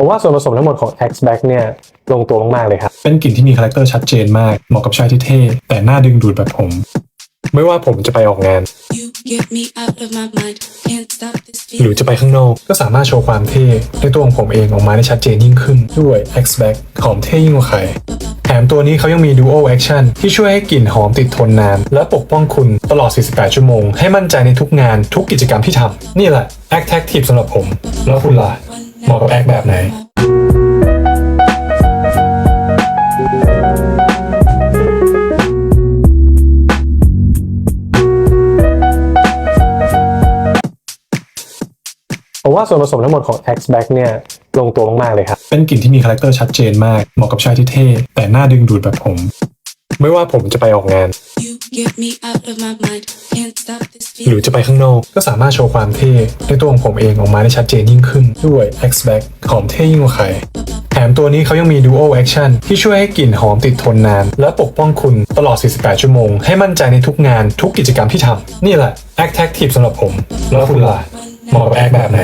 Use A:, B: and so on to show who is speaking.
A: ผมว่าส่วนผสมทั้งหมดของ X Back เนี่ยลงตัวมากๆเลยครับ
B: เป็นกลิ่นที่มีคาแรคเตอร์ชัดเจนมาก เหมาะกับชายที่เท่ แต่หน้าดึงดูดแบบผม
A: ไม่ว่าผมจะไปออกงาน
C: You get me out of my mind. Can't stop this
B: หรือ
C: feeling.
B: จะไปข้างนอกก็สามารถโชว์ความเท่ในตัวของผมเองออกมาได้ชัดเจนยิ่งขึ้นด้วย X Back หอมเท่ยิ่งกว่าใคร แถมตัวนี้เขายังมี Duo Action ที่ช่วยให้กลิ่นหอมติดทนนาน และปกป้องคุณตลอด 48 ชั่วโมง ให้มั่นใจในทุกงานทุกกิจกรรมที่ทำนี่แหละ Act Active สำหรับผม แล้วคุณล่ะ เหมาะกับ Act แบบไหน
A: ผมว่าส่วนผสมทั้งหมดของ X Back เนี่ยลงตัวมาก ๆ เลยครับ
B: เป็นกลิ่นที่มีคาแรคเตอร์ชัดเจนมาก เหมาะกับชายที่เท่ แต่หน้าดึงดูดแบบผม
A: ไม่ว่าผมจะไปออกงาน
B: หรือจะไปข้างนอกก็สามารถโชว์ความเท่ในตัวของผมเองออกมาได้ชัดเจนยิ่งขึ้นด้วย X Back หอมเท่ยิ่งกว่าใครแถมตัวนี้เขายังมี Duo Action ที่ช่วยให้กลิ่นหอมติดทนนาน และปกป้องคุณตลอด 48 ชั่วโมง ให้มั่นใจในทุกงานทุกกิจกรรมที่ทำนี่แหละ Act Active สำหรับผม แล้วคุณล่ะเหมาะกับ Act แบบไหน